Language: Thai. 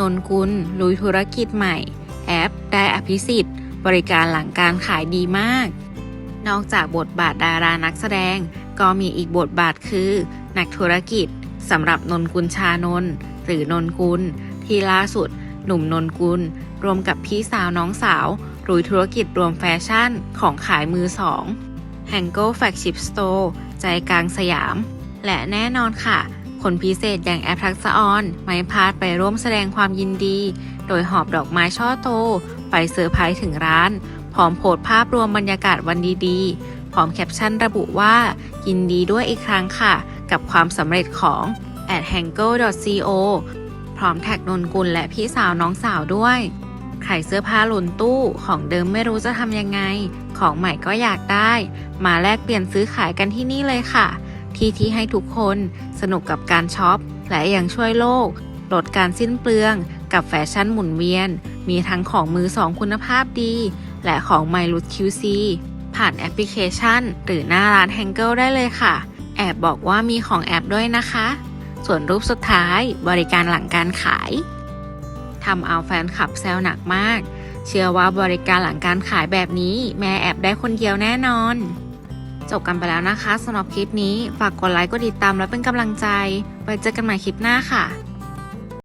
นนกุล ลุยธุรกิจใหม่ แอป ได้อภิสิทธิ์ บริการหลังการขายดีมาก นอกจากบทบาทดารานักแสดง ก็มีอีกบทบาทคือ นักธุรกิจสำหรับนนกุลชานนหรือนนกุล ที่ล่าสุด หนุ่มนนกุล รวมกับพี่สาวน้องสาวลุยธุรกิจรวมแฟชั่นของขายมือสอง h a n g o Flagship Store ใจกลางสยาม และแน่นอนค่ะ คนพิเศษอย่างแอปทักษะออนไม่พลาดไปร่วมแสดงความยินดี โดยหอบดอกไม้ช่อโต ไปเซอร์ไพรส์ถึงร้าน พร้อมโพสภาพรวมบรรยากาศวันดีๆ พร้อมแคปชั่นระบุว่า ยินดีด้วยอีกครั้งค่ะ กับความสำเร็จของ at h a n g o co พร้อมแท็กนนกุลและพี่สาวน้องสาวด้วยขายเสื้อผ้าหล่นตู้ของเดิมไม่รู้จะทำยังไง ของใหม่ก็อยากได้ มาแลกเปลี่ยนซื้อขายกันที่นี่เลยค่ะ ที่ที่ให้ทุกคนสนุกกับการช็อป และยังช่วยโลก ลดการสิ้นเปลือง กับแฟชั่นหมุนเวียน มีทั้งของมือสองคุณภาพดี และของใหม่ลุด QC ผ่านแอปพลิเคชัน หรือหน้าร้านแฮงเกิลได้เลยค่ะ แอบบอกว่ามีของแอปด้วยนะคะ ส่วนรูปสุดท้ายบริการหลังการขายทำเอาแฟนคลับแซวหนักมาก เชื่อว่าบริการหลังการขายแบบนี้แม่แอบได้คนเดียวแน่นอน จบกันไปแล้วนะคะสำหรับคลิปนี้ ฝากกดไลค์กดติดตามและเป็นกำลังใจ ไว้เจอกันใหม่คลิปหน้าค่ะ